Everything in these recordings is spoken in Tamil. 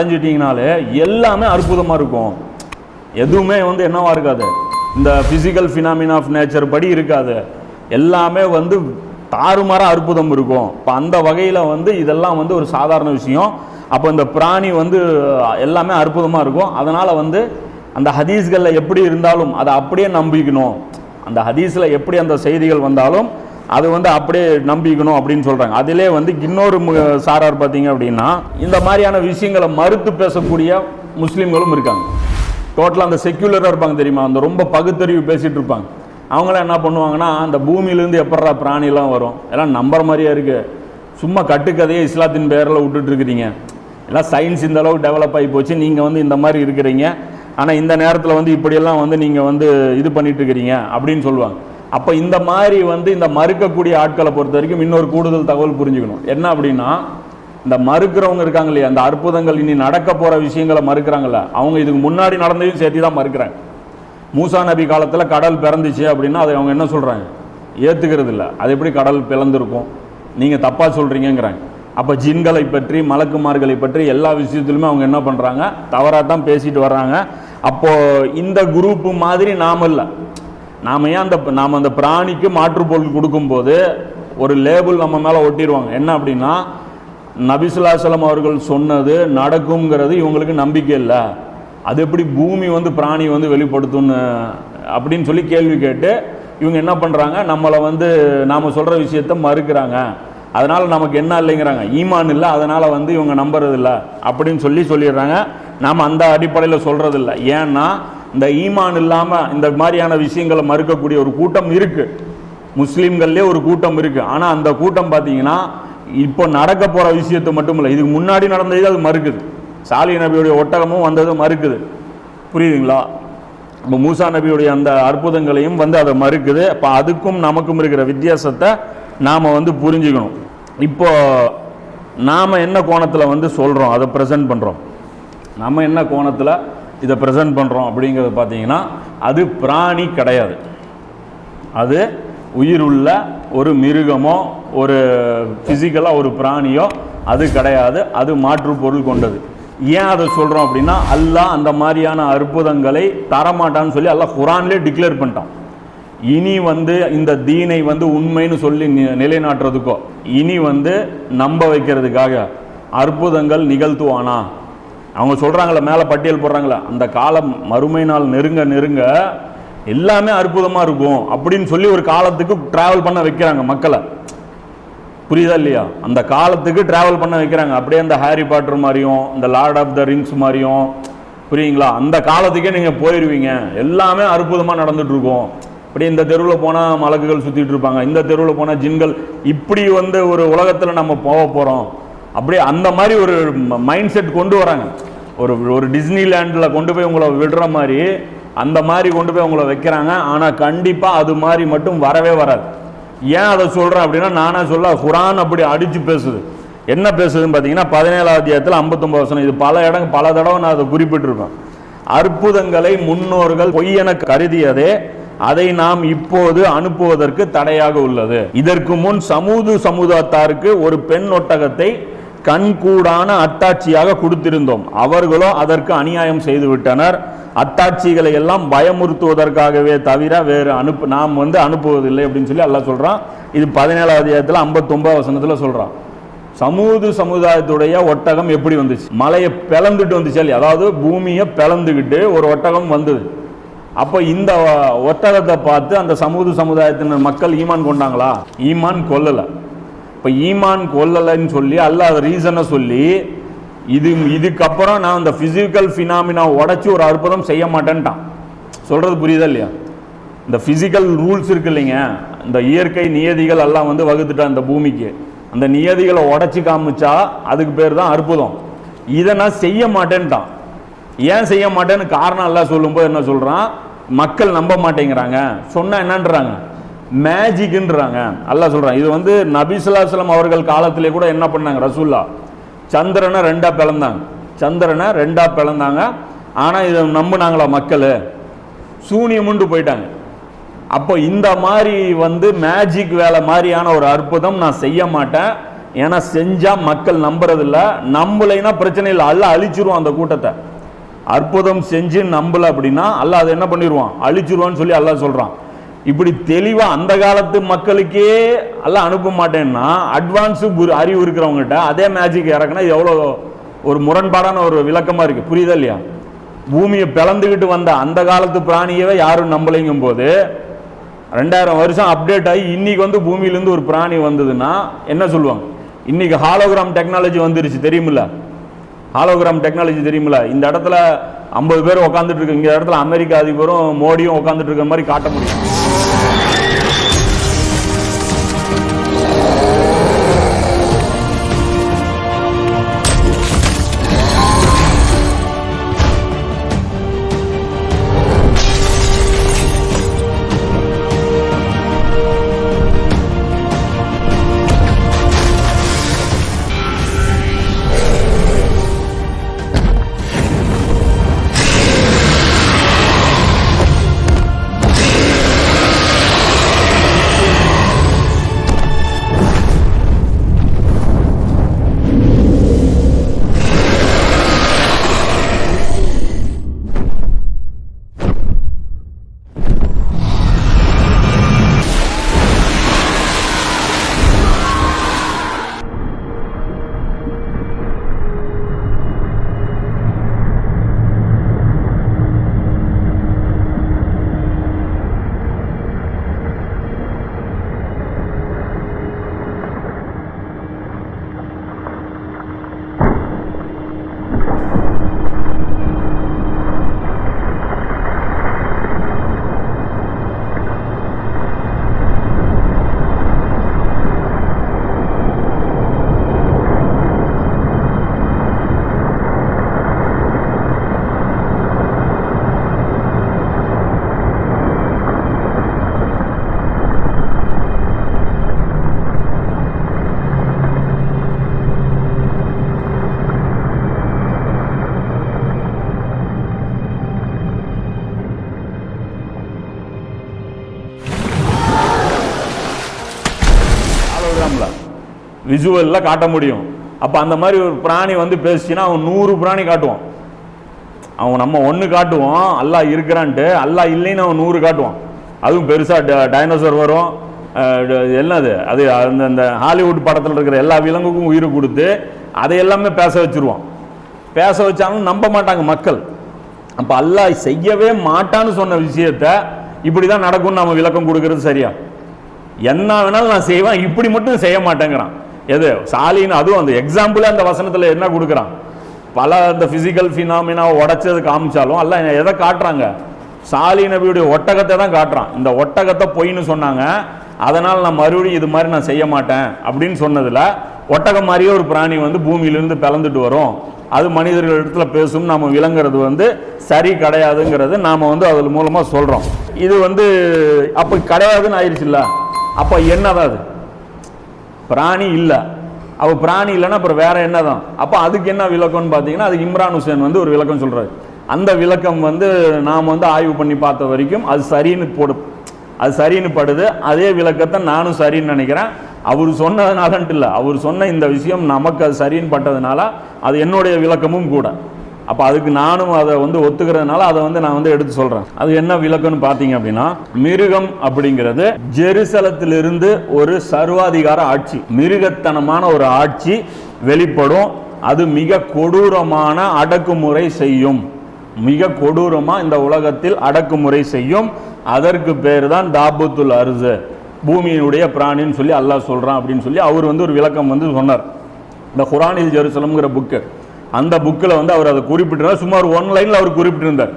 அடைஞ்சிட்டிங்கனாலே எல்லாமே அற்புதமாக இருக்கும். எதுவுமே வந்து என்னவா இருக்காது. இந்த ஃபிசிக்கல் ஃபினாமின் ஆஃப் நேச்சர் படி இருக்காது. எல்லாமே வந்து தாறுமாறாக அற்புதம் இருக்கும். இப்போ அந்த வகையில் வந்து இதெல்லாம் வந்து ஒரு சாதாரண விஷயம். அப்போ இந்த பிராணி வந்து எல்லாமே அற்புதமாக இருக்கும். அதனால் வந்து அந்த ஹதீஸ்களில் எப்படி இருந்தாலும் அதை அப்படியே நம்பிக்கணும். அந்த ஹதீஸில் எப்படி அந்த செய்திகள் வந்தாலும் அது வந்து அப்படியே நம்பிக்கணும் அப்படின்னு சொல்கிறாங்க அதிலே வந்து இன்னொரு மு- சாரார் பார்த்தீங்க அப்படின்னா இந்த மாதிரியான விஷயங்களை மறுத்து பேசக்கூடிய முஸ்லீம்களும் இருக்காங்க. டோட்டலாக அந்த செக்யூலராக இருப்பாங்க தெரியுமா? அந்த ரொம்ப பகுத்தறிவு பேசிகிட்டு இருப்பாங்க. அவங்களாம் என்ன பண்ணுவாங்கன்னா அந்த பூமியிலேருந்து எப்படா பிராணிலாம் வரும்? எல்லாம் நம்புற மாதிரியே இருக்குது சும்மா கட்டுக்கதையே இஸ்லாத்தின் பேரில் விட்டுட்டுருக்குறீங்க எல்லாம் சயின்ஸ் இந்த அளவுக்கு டெவலப் ஆகி போச்சு. நீங்கள் வந்து இந்த மாதிரி இருக்கிறீங்க. ஆனால் இந்த நேரத்தில் வந்து இப்படியெல்லாம் வந்து நீங்கள் வந்து இது பண்ணிட்டு இருக்கிறீங்க அப்படின்னு சொல்லுவாங்க. அப்போ இந்த மாதிரி வந்து இந்த மறுக்கக்கூடிய ஆட்களை பொறுத்த வரைக்கும் இன்னொரு கூடுதல் தகவல் புரிஞ்சுக்கணும். என்ன அப்படின்னா இந்த மறுக்கிறவங்க இருக்காங்க இல்லையா? அந்த அற்புதங்கள் இனி நடக்க போகிற விஷயங்களை மறுக்கிறாங்கல்ல? அவங்க இதுக்கு முன்னாடி நடந்ததையும் சேர்த்து தான் மறுக்கிறாங்க. மூசா நபி காலத்தில் கடல் பிறந்துச்சு அப்படின்னா அதை அவங்க என்ன சொல்கிறாங்க ஏற்றுக்கிறது இல்லை. அது எப்படி கடல் பிளந்திருக்கும்? நீங்கள் தப்பாக சொல்கிறீங்கங்கிறாங்க அப்போ ஜின்களை பற்றி மலக்குமார்களை பற்றி எல்லா விஷயத்துலையுமே அவங்க என்ன பண்ணுறாங்க தவறாக தான் பேசிட்டு வர்றாங்க. அப்போது இந்த குரூப்பு மாதிரி நாம் இல்லை. நாம் ஏன் அந்த நாம் அந்த பிராணிக்கு மாற்றுப்பொருள் கொடுக்கும்போது ஒரு லேபிள் நம்ம மேலே ஒட்டிடுவாங்க. என்ன அப்படின்னா நபிசுல்லாசலம் அவர்கள் சொன்னது நடக்குங்கிறது இவங்களுக்கு நம்பிக்கை இல்லை. அது எப்படி பூமி வந்து பிராணி வந்து வெளிப்படுத்தும்னு அப்படின்னு சொல்லி கேள்வி கேட்டு இவங்க என்ன பண்ணுறாங்க நம்மளை வந்து நாம் சொல்கிற விஷயத்த மறுக்கிறாங்க. அதனால் நமக்கு என்ன இல்லைங்கிறாங்க. ஈமான் இல்லை அதனால் வந்து இவங்க நம்புறதில்ல அப்படின்னு சொல்லி சொல்லிடுறாங்க. நாம் அந்த அடிப்படையில் சொல்கிறதில்ல ஏன்னா இந்த ஈமான் இல்லாமல் இந்த மாதிரியான விஷயங்களை மறுக்கக்கூடிய ஒரு கூட்டம் இருக்குது முஸ்லீம்கள்லேயே ஒரு கூட்டம் இருக்குது ஆனால் அந்த கூட்டம் பார்த்தீங்கன்னா இப்போ நடக்க போகிற விஷயத்தை மட்டும் இல்லை இதுக்கு முன்னாடி நடந்தது அது மறுக்குது. சாலி நபியுடைய ஒட்டகமும் வந்தது மறுக்குது. புரியுதுங்களா? இப்போ மூசா நபியுடைய அந்த அற்புதங்களையும் வந்து அதை மறுக்குது. அப்போ அதுக்கும் நமக்கும் இருக்கிற வித்தியாசத்தை நாம் வந்து புரிஞ்சுக்கணும். இப்போ நாம் என்ன கோணத்தில் வந்து சொல்கிறோம் அதை ப்ரெசென்ட் பண்ணுறோம் நம்ம என்ன கோணத்தில் இதை ப்ரெசென்ட் பண்ணுறோம் அப்படிங்கிறது பார்த்தீங்கன்னா அது பிராணி கிடையாது. அது உயிர் உள்ள ஒரு மிருகமோ ஒரு ஃபிசிக்கலாக ஒரு பிராணியோ அது கிடையாது. அது மாற்று பொருள் கொண்டது. ஏன் அதை சொல்கிறோம் அப்படின்னா அல்லாஹ் அந்த மாதிரியான அற்புதங்களை தரமாட்டான்னு சொல்லி அல்லாஹ் குரான்லேயே டிக்ளேர் பண்ணிட்டான். இனி வந்து இந்த தீனை வந்து உண்மைன்னு சொல்லி நி- நிலைநாட்டுறதுக்கோ இனி வந்து நம்ப வைக்கிறதுக்காக அற்புதங்கள் நிகழ்த்துவானா? அவங்க சொல்கிறாங்களே மேலே பட்டியல் போடுறாங்களே அந்த காலம் மறுமை நாள் நெருங்க நெருங்க எல்லாமே அற்புதமாக இருக்கும் அப்படின்னு சொல்லி ஒரு காலத்துக்கு ட்ராவல் பண்ண வைக்கிறாங்க மக்களை. புரியுதா இல்லையா? அந்த காலத்துக்கு ட்ராவல் பண்ண வைக்கிறாங்க. அப்படியே அந்த ஹாரி பாட்டர் மாதிரியும் இந்த லார்ட் ஆஃப் த ரிங்ஸ் மாதிரியும். புரியுங்களா? அந்த காலத்துக்கே நீங்கள் போயிடுவீங்க எல்லாமே அற்புதமாக நடந்துட்டு இருக்கும். அப்படியே இந்த தெருவில் போனால் மலக்குகள் சுற்றிட்டு இருப்பாங்க. இந்த தெருவில் போனால் ஜின்கள். இப்படி வந்து ஒரு உலகத்தில் நம்ம போக போகிறோம் அப்படியே அந்த மாதிரி ஒரு மைண்ட் செட் கொண்டு வராங்க. ஒரு ஒரு டிஸ்னிலேண்டில் கொண்டு போய் உங்களை விடுற மாதிரி அந்த மாதிரி கொண்டு போய் உங்களை வைக்கிறாங்க. ஆனால் கண்டிப்பாக அது மாதிரி மட்டும் வரவே வராது. ஏன் அதை சொல்கிறேன் அப்படின்னா நானே சொல்ல குரான் அப்படி அடித்து பேசுது. என்ன பேசுதுன்னு பார்த்தீங்கன்னா பதினேழாவது அத்தியாயத்தில் ஐம்பத்தொம்பது வசனம். இது பல இடம் பல தடவை நான் அதை குறிப்பிட்டிருக்கேன் அற்புதங்களை முன்னோர்கள் பொய்யென கருதியதே அதை நாம் இப்போது அனுப்புவதற்கு தடையாக உள்ளது. இதற்கு முன் சமூது சமுதாயத்தாருக்கு ஒரு பெண் ஒட்டகத்தை கண்கூடான அத்தாட்சியாக கொடுத்திருந்தோம். அவர்களோ அதற்கு அநியாயம் செய்துவிட்டனர். அட்டாட்சிகளை அத்தாட்சிகளை எல்லாம் பயமுறுத்துவதற்காகவே தவிர வேறு அனுப்பு நாம் வந்து அனுப்புவதில்லை அப்படின்னு சொல்லி எல்லாம் சொல்கிறான் இது பதினேழாவது அத்தியாயத்தில் ஐம்பத்தொம்பது வசனத்தில் சொல்கிறான் சமூது சமுதாயத்துடைய ஒட்டகம் எப்படி வந்துச்சு? மலையை பிளந்துட்டு வந்துச்சு இல்லையா? அதாவது பூமியை பிளந்துக்கிட்டு ஒரு ஒட்டகம் வந்தது. அப்போ இந்த ஒட்டகத்தை பார்த்து அந்த சமூக சமுதாயத்தினர் மக்கள் ஈமான் கொண்டாங்களா? ஈமான் கொல்லலை. இப்போ ஈமான் கொல்லலைன்னு சொல்லி அல்லாஹ் ரீசனை சொல்லி இது இதுக்கப்புறம் நான் அந்த ஃபிசிக்கல் ஃபினாமினா உடைச்சி ஒரு அற்புதம் செய்ய மாட்டேன்ட்டான். சொல்கிறது புரியுதா இல்லையா? இந்த ஃபிசிக்கல் ரூல்ஸ் இருக்கு இல்லைங்க இந்த இயற்கை நியதிகள் எல்லாம் வந்து வகுத்துட்டான் இந்த பூமிக்கு. அந்த நியதிகளை உடச்சி காமிச்சா அதுக்கு பேர் தான் அற்புதம். இதை நான் செய்ய மாட்டேன்ட்டான். ஏன் செய்ய மாட்டேன்னு காரணம் எல்லாம் சொல்லும்போது என்ன சொல்கிறான் மக்கள் நம்ப மாட்டேங்கிறாங்க. சொன்னால் என்னன்றாங்க? மேஜிக்ன்றாங்க அல்லாஹ் சொல்கிறான் இது வந்து நபிசுல்லாஸ்லம் அவர்கள் காலத்திலே கூட என்ன பண்ணாங்க? ரசூல்லா சந்திரனை ரெண்டாக பிளந்தாங்க. சந்திரனை ரெண்டாக பிளந்தாங்க. ஆனால் இதை நம்பினாங்களா மக்கள்? சூனியமுண்டு போயிட்டாங்க. அப்போ இந்த மாதிரி வந்து மேஜிக் வேலை மாதிரியான ஒரு அற்புதம் நான் செய்ய மாட்டேன். ஏன்னா செஞ்சால் மக்கள் நம்புறதில்ல. நம்பலைன்னா பிரச்சனை இல்லை. அல்ல அழிச்சிருவான் அந்த கூட்டத்தை. அற்புதம் செஞ்சு நம்பல அப்படின்னா அல்ல அதை என்ன பண்ணிடுவான் அழிச்சிருவான்னு சொல்லி அல்லா சொல்கிறான் இப்படி தெளிவாக அந்த காலத்து மக்களுக்கே எல்லாம் அனுப்ப மாட்டேன்னா அட்வான்ஸு அறிவு இருக்கிறவங்ககிட்ட அதே மேஜிக் இறக்குனா இது எவ்வளோ ஒரு முரண்பாடான ஒரு விளக்கமாக இருக்குது புரியுதா இல்லையா? பூமியை பிளந்துக்கிட்டு வந்த அந்த காலத்து பிராணியவே யாரும் நம்பலைங்கும் போது ரெண்டாயிரம் வருஷம் அப்டேட் ஆகி இன்னைக்கு வந்து பூமியிலேருந்து ஒரு பிராணி வந்ததுன்னா என்ன சொல்லுவாங்க? இன்னைக்கு ஹாலோகிராம் டெக்னாலஜி வந்துருச்சு. தெரியுமில்ல? ஹாலோகிராம் டெக்னாலஜி தெரியுமில்ல? இந்த இடத்துல ஐம்பது பேர் உட்காந்துட்டு இருக்கு இந்த இடத்துல அமெரிக்க அதிபரும் மோடியும் உட்காந்துட்டு இருக்கிற மாதிரி காட்ட முடியும். விஜுவலில் காட்ட முடியும். அப்போ அந்த மாதிரி ஒரு பிராணி வந்து பேசிச்சுன்னா அவன் நூறு பிராணி காட்டுவான். அவன் நம்ம ஒன்று காட்டுவோம் அல்லாஹ் இருக்கிறான்ட்டு அல்லா இல்லைன்னு அவன் நூறு காட்டுவான். அதுவும் பெருசாக டைனோசர் வரும். என்னது? அது அந்த அந்த ஹாலிவுட் படத்தில் இருக்கிற எல்லா விலங்குக்கும் உயிர் கொடுத்து அதை எல்லாமே பேச வச்சுருவான். பேச வச்சாலும் நம்ப மாட்டாங்க மக்கள். அப்போ அல்லாஹ் செய்யவே மாட்டான்னு சொன்ன விஷயத்த இப்படி தான் நடக்கும்னு நம்ம விளக்கம் கொடுக்கறது சரியா? என்ன வேணாலும் நான் செய்வேன் இப்படி மட்டும் செய்ய மாட்டேங்கிறான். எது? சாலின்னு அதுவும் அந்த எக்ஸாம்பிள் அந்த வசனத்தில் என்ன கொடுக்குறான்? பல அந்த ஃபிசிக்கல் ஃபினாமினாவை உடைச்சது காமிச்சாலும் அல்ல எதை காட்டுறாங்க? சாலி நபியுடைய ஒட்டகத்தை தான் காட்டுறான். இந்த ஒட்டகத்தை பொய்ன்னு சொன்னாங்க. அதனால் நான் மறுபடியும் இது மாதிரி நான் செய்ய மாட்டேன் அப்படின்னு சொன்னதில் ஒட்டகம் மாதிரியே ஒரு பிராணி வந்து பூமியிலிருந்து பிளந்துட்டு வரும். அது மனிதர்கள் இடத்துல பேசும் நாம் விளங்குறது வந்து சரி கிடையாதுங்கிறது நாம் வந்து அது மூலமாக சொல்கிறோம் இது வந்து அப்போ கிடையாதுன்னு ஆயிடுச்சுல்ல அப்போ என்னதான் அது? பிராணி இல்லை. அவள் பிராணி இல்லைன்னா அப்புறம் வேற என்னதான்? அப்போ அதுக்கு என்ன விளக்கம்னு பார்த்தீங்கன்னா அது இம்ரான் ஹுசேன் வந்து ஒரு விளக்கம் சொல்கிறாரு அந்த விளக்கம் வந்து நாம் வந்து ஆய்வு பண்ணி பார்த்த வரைக்கும் அது சரின்னு போடு அது சரின்னு படுது. அதே விளக்கத்தை நானும் சரின்னு நினைக்கிறேன். அவர் சொன்னதுனாலன்ட்டு இல்லை. அவர் சொன்ன இந்த விஷயம் நமக்கு அது சரின்னு பட்டதுனால அது என்னுடைய விளக்கமும் கூட. அப்போ அதுக்கு நானும் அதை வந்து ஒத்துக்கிறதுனால அதை வந்து நான் வந்து எடுத்து சொல்கிறேன் அது என்ன விளக்கம்னு பார்த்தீங்க அப்படின்னா மிருகம் அப்படிங்கிறது ஜெருசலத்திலிருந்து ஒரு சர்வாதிகார ஆட்சி. மிருகத்தனமான ஒரு ஆட்சி வெளிப்படும். அது மிக கொடூரமான அடக்குமுறை செய்யும். மிக கொடூரமாக இந்த உலகத்தில் அடக்குமுறை செய்யும். அதற்கு பேர் தான் தாபுத்துல் அருது பூமியினுடைய பிராணின்னு சொல்லி அல்லாஹ் சொல்கிறான் அப்படின்னு சொல்லி அவர் வந்து ஒரு விளக்கம் வந்து சொன்னார். இந்த குரானில் ஜெருசலம்ங்கிற புக்கு. அந்த புக்கில் வந்து அவர் அதை குறிப்பிட்டிருந்தார். சுமார் ஒன் லைனில் அவர் குறிப்பிட்டிருந்தார்.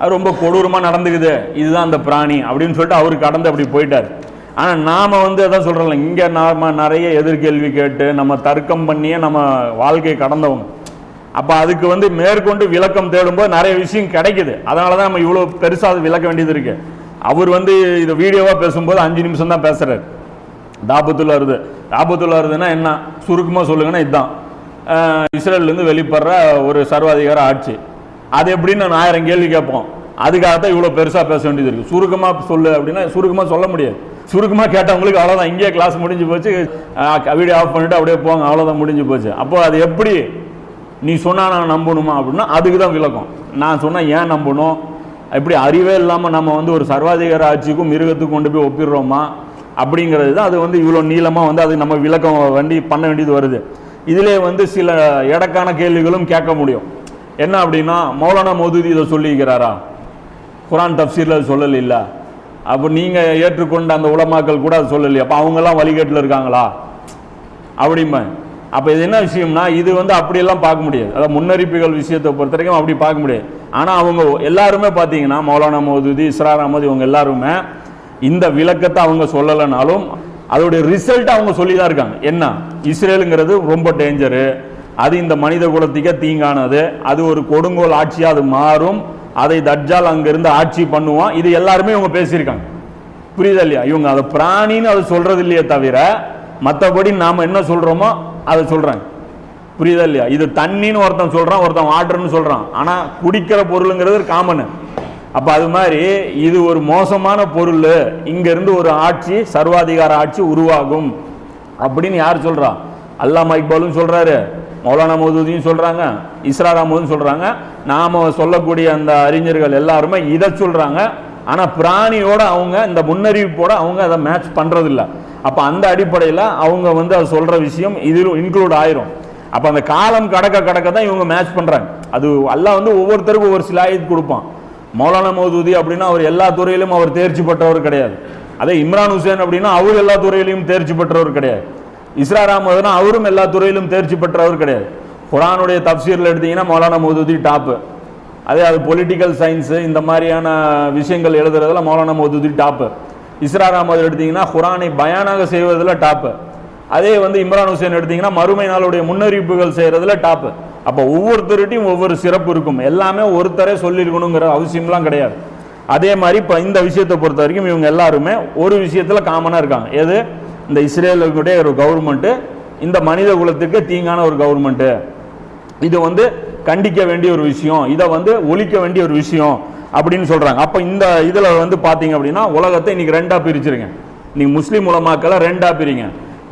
அது ரொம்ப கொடூரமாக நடந்துக்குது. இதுதான் அந்த பிராணி அப்படின்னு சொல்லிட்டு அவர் கடந்து அப்படி போயிட்டார். ஆனால் நாம் வந்து அதான் சொல்கிறோம்ல இங்கே நாம் நிறைய எதிர்கேள்வி கேட்டு நம்ம தர்க்கம் பண்ணியே நம்ம வாழ்க்கையை கடந்தவங்க. அப்போ அதுக்கு வந்து மேற்கொண்டு விளக்கம் தேடும்போது நிறைய விஷயம் கிடைக்குது. அதனால தான் நம்ம இவ்வளோ பெருசாக அது விளக்க வேண்டியது இருக்குது அவர் வந்து இதை வீடியோவாக பேசும்போது அஞ்சு நிமிஷம் தான் பேசுகிறார் தாபத்துள்ள வருது தாபத்துள்ள வருதுன்னா என்ன? சுருக்கமாக சொல்லுங்கன்னா இதுதான். இஸ்ரேல்லேருந்து வெளிப்படுற ஒரு சர்வாதிகார ஆட்சி. அது எப்படின்னு நான் ஆயிரம் கேள்வி கேட்போம். அதுக்காகத்தான் இவ்வளோ பெருசாக பேச வேண்டியது இருக்குது சுருக்கமாக சொல்லு அப்படின்னா சுருக்கமாக சொல்ல முடியாது. சுருக்கமாக கேட்டவங்களுக்கு அவ்வளோதான் இங்கேயே கிளாஸ் முடிஞ்சு போச்சு. வீடியோ ஆஃப் பண்ணிட்டு அப்படியே போங்க. அவ்வளோதான் முடிஞ்சு போச்சு. அப்போ அது எப்படி? நீ சொன்னா நான் நம்பணுமா அப்படின்னா அதுக்கு தான் விளக்கம். நான் சொன்னால் ஏன் நம்பணும்? எப்படி அறிவே இல்லாமல் நம்ம வந்து ஒரு சர்வாதிகார ஆட்சிக்கும் மிருகத்துக்கும் கொண்டு போய் ஒப்பிடுறோமா? அப்படிங்கிறது தான் அது வந்து இவ்வளோ நீளமாக வந்து அது நம்ம விளக்கம் வண்டி பண்ண வேண்டியது வருது. இதிலே வந்து சில எடக்கான கேள்விகளும் கேட்க முடியும். என்ன அப்படின்னா மௌலானா மௌதூதி இதை சொல்லியிருக்கிறாரா? குரான் தப்சீரில் அது சொல்லல அப்போ நீங்கள் ஏற்றுக்கொண்ட அந்த உலமாக்கள் கூட அதை சொல்லலையா அப்போ அவங்கெல்லாம் வழிகேட்டில் இருக்காங்களா? அப்படிமா அப்போ இது என்ன விஷயம்னா இது வந்து அப்படியெல்லாம் பார்க்க முடியாது. அதாவது முன்னறிப்புகள் விஷயத்தை பொறுத்த வரைக்கும் அப்படி பார்க்க முடியாது. ஆனால் அவங்க எல்லாருமே பார்த்தீங்கன்னா மௌலானா மௌதூதி இஸ்ரார் அஹமது இவங்க எல்லாருமே இந்த விளக்கத்தை அவங்க சொல்லலைனாலும் அதோடைய ரிசல்ட் அவங்க சொல்லி தான் இருக்காங்க. என்ன? இஸ்ரேலுங்கிறது ரொம்ப டேஞ்சரு அது இந்த மனித குலத்துக்கே தீங்கானது. அது ஒரு கொடுங்கோல் ஆட்சியாக அது மாறும். அதை தட்ஜால் அங்கிருந்து ஆட்சி பண்ணுவான். இது எல்லாருமே இவங்க பேசியிருக்காங்க. புரியுதா இல்லையா? இவங்க அதை பிராணின்னு அதை சொல்றது இல்லையே தவிர மற்றபடி நாம் என்ன சொல்கிறோமோ அதை சொல்கிறாங்க புரியுதா இல்லையா? இது தண்ணின்னு ஒருத்தன் சொல்கிறான் ஒருத்தன் வாட்டர்னு சொல்கிறான் ஆனால் குடிக்கிற பொருளுங்கிறது காமனு அப்போ அது மாதிரி இது ஒரு மோசமான பொருள். இங்கேருந்து ஒரு ஆட்சி சர்வாதிகார ஆட்சி உருவாகும். அப்படின்னு யார் சொல்கிறா அல்லாமா இக்பாலும் சொல்கிறாரு மௌலானா மௌதூதியும் சொல்கிறாங்க இஸ்ரார் சொல்கிறாங்க நாம் சொல்லக்கூடிய அந்த அறிஞர்கள் எல்லாருமே இதை சொல்கிறாங்க ஆனால் பிராணியோட அவங்க இந்த முன்னறிவிப்போடு அவங்க அதை மேட்ச் பண்ணுறதில்ல அப்போ அந்த அடிப்படையில் அவங்க வந்து அதை சொல்கிற விஷயம் இதில் இன்க்ளூட் ஆயிரும். அப்போ அந்த காலம் கடக்க கடக்க தான் இவங்க மேட்ச் பண்ணுறாங்க அது எல்லாம் வந்து ஒவ்வொருத்தருக்கும் ஒவ்வொரு சிலாயத்து கொடுப்பான். மௌலானா மௌதூதி அப்படின்னா அவர் எல்லா துறையிலும் அவர் தேர்ச்சி பெற்றவர் கிடையாது. அதே இம்ரான் ஹுசேன் அப்படின்னா அவர் எல்லா துறையிலையும் தேர்ச்சி பெற்றவர் கிடையாது. இஸ்ரா ராமதுனா அவரும் எல்லா துறையிலும் தேர்ச்சி பெற்றவர் கிடையாது. குரானுடைய தப்சீரில் எடுத்தீங்கன்னா மௌலானா மௌதூதி டாப்பு அதே அது பொலிட்டிக்கல் சயின்ஸு இந்த மாதிரியான விஷயங்கள் எழுதுறதுல மௌலானா மௌதூதி டாப்பு இஸ்ரா ராமது எடுத்தீங்கன்னா குரானை பயானாக செய்வதில் டாப்பு அதே வந்து இம்ரான் ஹுசேன் எடுத்தீங்கன்னா மறுமை நாளுடைய முன்னறிவிப்புகள் செய்கிறதுல டாப்பு அப்போ ஒவ்வொருத்தருட்டையும் ஒவ்வொரு சிறப்பு இருக்கும். எல்லாமே ஒருத்தரே சொல்லியிருக்கணுங்கிற அவசியம்லாம் கிடையாது. அதே மாதிரி இப்போ இந்த விஷயத்தை பொறுத்த வரைக்கும் இவங்க எல்லாருமே ஒரு விஷயத்தில் காமனாக இருக்காங்க. எது? இந்த இஸ்ரேலுடைய ஒரு கவர்மெண்ட்டு இந்த மனித குலத்துக்கு தீங்கான ஒரு கவர்மெண்ட்டு இது வந்து கண்டிக்க வேண்டிய ஒரு விஷயம் இதை வந்து ஒழிக்க வேண்டிய ஒரு விஷயம் அப்படின்னு சொல்கிறாங்க அப்போ இந்த இதில் வந்து பார்த்தீங்க அப்படின்னா உலகத்தை இன்றைக்கி ரெண்டாக பிரிச்சிருங்க. நீங்கள் முஸ்லீம் உலமாக்களை ரெண்டாக பிரிங்க.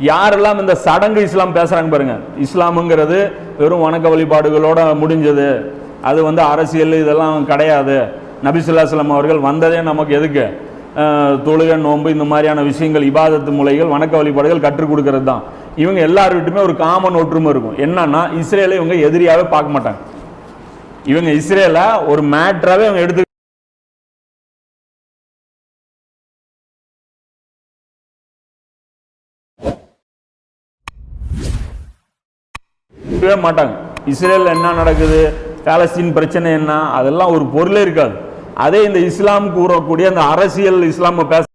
யாரெல்லாம் இந்த சடங்கு இஸ்லாம் பேசுகிறாங்க பாருங்க. இஸ்லாமுங்கிறது வெறும் வணக்க வழிபாடுகளோட முடிஞ்சது. அது வந்து அரசியல் இதெல்லாம் கிடையாது. நபிசுல்லாஸ்லாம் அவர்கள் வந்ததே நமக்கு எதுக்கு? தொழுக நோன்பு இந்த மாதிரியான விஷயங்கள் இபாதத்து முறைகள் வணக்க வழிபாடுகள் கற்றுக் கொடுக்கறது தான். இவங்க எல்லார்கிட்டுமே ஒரு காமன் ஒற்றுமை இருக்கும். என்னன்னா இஸ்ரேலை இவங்க எதிரியாகவே பார்க்க மாட்டாங்க. இவங்க இஸ்ரேலை ஒரு மேட்ராகவே இவங்க எடுத்து இருக்கவே மாட்டாங்க. இஸ்ரேல் என்ன நடக்குது? பேலஸ்தீன் பிரச்சனை என்ன? அதெல்லாம் ஒரு பொருளே இருக்காது. அதே இந்த இஸ்லாம் கூறக்கூடிய அந்த அரசியல் இஸ்லாமை பேச